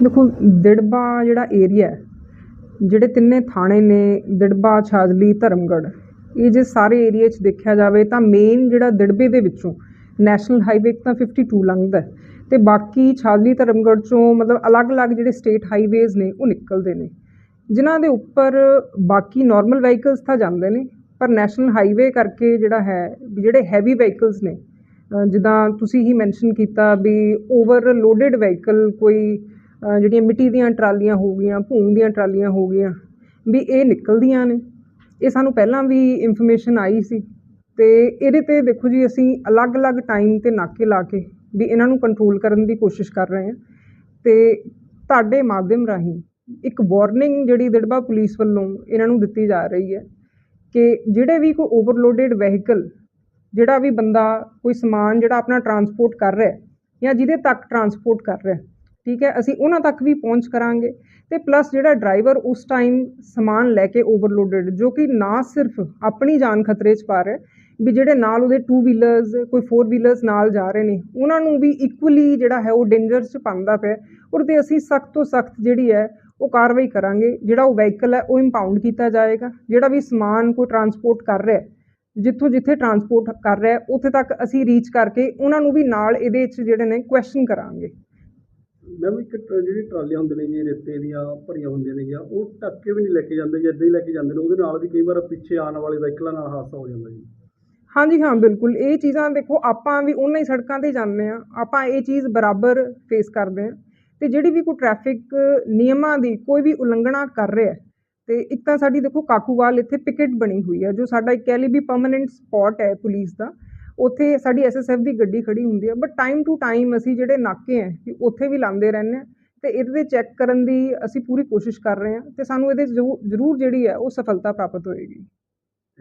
ਦੇਖੋ, ਦਿੜਬਾ ਜਿਹੜਾ ਏਰੀਆ ਜਿਹੜੇ ਤਿੰਨੇ ਥਾਣੇ ਨੇ, ਦਿੜਬਾ, ਛਾਜਲੀ, ਧਰਮਗੜ੍ਹ, ਇਹ ਜੇ ਸਾਰੇ ਏਰੀਏ 'ਚ ਦੇਖਿਆ ਜਾਵੇ ਤਾਂ ਮੇਨ ਜਿਹੜਾ ਦਿੜਬੇ ਦੇ ਵਿੱਚੋਂ ਨੈਸ਼ਨਲ ਹਾਈਵੇ ਇੱਕ ਤਾਂ 52 ਲੰਘਦਾ ਹੈ ਤੇ ਬਾਕੀ ਛਾਜਲੀ, ਧਰਮਗੜ੍ਹ ਚੋਂ ਮਤਲਬ ਅਲੱਗ-ਅਲੱਗ ਜਿਹੜੇ ਸਟੇਟ ਹਾਈਵੇਜ਼ ਨੇ, ਉਹ ਨਿਕਲਦੇ ਨੇ। ਜਿਨ੍ਹਾਂ ਦੇ ਉੱਪਰ ਬਾਕੀ ਨਾਰਮਲ ਵਹੀਕਲਸ ਤਾਂ ਜਾਂਦੇ ਨੇ, ਪਰ ਨੈਸ਼ਨਲ ਹਾਈਵੇ ਕਰਕੇ ਜਿਹੜਾ ਹੈ, ਵੀ ਜਿਹੜੇ ਹੈਵੀ ਵਹੀਕਲਸ ਨੇ ਜਿੱਦਾਂ ਤੁਸੀਂ ਹੀ ਮੈਂਸ਼ਨ ਕੀਤਾ ਵੀ ਓਵਰਲੋਡਡ ਵਹੀਕਲ ਕੋਈ ਜਿਹੜੀਆਂ ਮਿੱਟੀ ਦੀਆਂ ਟਰਾਲੀਆਂ ਹੋ ਗਈਆਂ ਭੂੰਗ ਦੀਆਂ ਟਰਾਲੀਆਂ ਹੋ ਗਈਆਂ, ਵੀ ਇਹ ਨਿਕਲਦੀਆਂ ਨੇ। ਇਹ ਸਾਨੂੰ ਪਹਿਲਾਂ ਵੀ ਇਨਫੋਰਮੇਸ਼ਨ ਆਈ ਸੀ ਤੇ ਇਹਦੇ ਤੇ ਦੇਖੋ ਜੀ, ਅਸੀਂ ਅਲੱਗ-ਅਲੱਗ ਟਾਈਮ ਤੇ ਨਾਕੇ ਲਾ ਕੇ ਵੀ ਇਹਨਾਂ ਨੂੰ ਕੰਟਰੋਲ ਕਰਨ ਦੀ ਕੋਸ਼ਿਸ਼ ਕਰ ਰਹੇ ਹਾਂ। ਤੇ ਤੁਹਾਡੇ ਮਾਧਿਅਮ ਰਾਹੀਂ ਇੱਕ ਵਾਰਨਿੰਗ ਜਿਹੜੀ ਦਿੜਬਾ ਪੁਲਿਸ ਵੱਲੋਂ ਇਹਨਾਂ ਨੂੰ ਦਿੱਤੀ ਜਾ ਰਹੀ ਹੈ ਕਿ ਜਿਹੜੇ ਵੀ ਕੋਈ ਓਵਰਲੋਡਡ ਵਹੀਕਲ ਜਿਹੜਾ ਵੀ ਬੰਦਾ, ਕੋਈ ਸਮਾਨ ਜਿਹੜਾ ਆਪਣਾ ਟਰਾਂਸਪੋਰਟ ਕਰ ਰਿਹਾ ਜਾਂ ਜਿਹਦੇ ਤੱਕ ਟਰਾਂਸਪੋਰਟ ਕਰ ਰਿਹਾ ਠੀਕ ਹੈ, ਅਸੀਂ ਉਹਨਾਂ ਤੱਕ ਵੀ ਪਹੁੰਚ ਕਰਾਂਗੇ। ਤੇ ਪਲੱਸ ਜਿਹੜਾ ਡਰਾਈਵਰ ਉਸ ਟਾਈਮ ਸਮਾਨ ਲੈ ਕੇ ਓਵਰਲੋਡਡ ਜੋ ਕਿ ਨਾ ਸਿਰਫ ਆਪਣੀ ਜਾਨ ਖਤਰੇ 'ਚ ਪਾ ਰਿਹਾ ਵੀ ਜਿਹੜੇ ਨਾਲ ਉਹਦੇ ਟੂ ਵੀਲਰਸ ਕੋਈ ਫੋਰ ਵੀਲਰਸ ਨਾਲ ਜਾ ਰਹੇ ਨੇ, ਉਹਨਾਂ ਨੂੰ ਵੀ ਇਕੁਅਲੀ ਜਿਹੜਾ ਹੈ ਉਹ ਡੇਂਜਰ 'ਚ ਪਾਉਂਦਾ ਪਿਆ ਔਰ ਤੇ ਅਸੀਂ ਸਖਤ ਤੋਂ ਸਖਤ ਜਿਹੜੀ ਹੈ ਉਹ ਕਾਰਵਾਈ ਕਰਾਂਗੇ, ਜਿਹੜਾ ਉਹ ਵਹੀਕਲ ਹੈ ਉਹ ਇੰਪਾਊਂਡ ਕੀਤਾ ਜਾਏਗਾ, ਜਿਹੜਾ ਵੀ ਸਮਾਨ ਕੋਈ ਟਰਾਂਸਪੋਰਟ ਕਰ ਰਿਹਾ ਜਿੱਥੋਂ ਜਿੱਥੇ ਟਰਾਂਸਪੋਰਟ ਕਰ ਰਿਹਾ ਉੱਥੇ ਤੱਕ ਅਸੀਂ ਰੀਚ ਕਰਕੇ ਉਹਨਾਂ ਨੂੰ ਵੀ ਨਾਲ ਇਹਦੇ 'ਚ ਜਿਹੜੇ ਨੇ ਕੁਐਸਚਨ ਕਰਾਂਗੇ। ਮੈਮ ਇੱਕ ਟ- ਜਿਹੜੀ ਟਰਾਲੀਆਂ ਹੁੰਦੀਆਂ ਨੇ ਜੀ ਰੇਤੇ ਦੀਆਂ ਭਰੀਆਂ ਹੁੰਦੀਆਂ ਨੇ ਜਾਂ ਉਹ ਢੱਕ ਕੇ ਵੀ ਨਹੀਂ ਲੈ ਕੇ ਜਾਂਦੇ ਜਾਂ ਇੱਦਾਂ ਹੀ ਲੈ ਕੇ ਜਾਂਦੇ ਨੇ ਉਹਦੇ ਨਾਲ ਵੀ ਕਈ ਵਾਰ ਪਿੱਛੇ ਆਉਣ ਵਾਲੇ ਵਹੀਕਲਾਂ ਨਾਲ ਹਾਦਸਾ ਹੋ ਜਾਂਦਾ ਜੀ। ਹਾਂਜੀ ਹਾਂ ਬਿਲਕੁਲ। ਇਹ ਚੀਜ਼ਾਂ ਦੇਖੋ ਆਪਾਂ ਵੀ ਉਹਨਾਂ ਹੀ ਸੜਕਾਂ ਤੇ ਜਾਂਦੇ ਆ ਆਪਾਂ ਇਹ ਚੀਜ਼ ਬਰਾਬਰ ਫੇਸ ਕਰਦੇ ਆ ਤੇ ਜਿਹੜੀ ਵੀ ਕੋਈ ਟ੍ਰੈਫਿਕ ਨਿਯਮਾਂ ਦੀ ਕੋਈ ਵੀ ਉਲੰਘਣਾ ਕਰ ਰਿਹਾ ਹੈ, ਤੇ ਇੱਕ ਤਾਂ ਸਾਡੀ ਦੇਖੋ ਕਾਕੂਵਾਲ ਇੱਥੇ ਪਿਕਟ ਬਣੀ ਹੋਈ ਹੈ ਜੋ ਸਾਡਾ ਇੱਕ ਕਹਿ ਲਈ ਵੀ ਪਰਮਨੈਂਟ ਸਪੌਟ ਹੈ ਪੁਲਿਸ ਦਾ। ਉੱਥੇ ਸਾਡੀ ਐਸਐਸਐਫ ਦੀ ਗੱਡੀ ਖੜੀ ਹੁੰਦੀ ਹੈ ਬਟ ਟਾਈਮ ਟੂ ਟਾਈਮ ਅਸੀਂ ਜਿਹੜੇ ਨਾਕੇ ਹੈ ਕਿ ਉੱਥੇ ਵੀ ਲਾਉਂਦੇ ਰਹਿੰਦੇ ਹਾਂ ਤੇ ਇਹਦੇ ਤੇ ਚੈੱਕ ਕਰਨ ਦੀ ਅਸੀਂ ਪੂਰੀ ਕੋਸ਼ਿਸ਼ ਕਰ ਰਹੇ ਹਾਂ ਤੇ ਸਾਨੂੰ ਇਹਦੇ 'ਚ ਜ਼ਰੂਰ ਜਿਹੜੀ ਹੈ ਉਹ ਸਫਲਤਾ ਪ੍ਰਾਪਤ ਹੋਏਗੀ।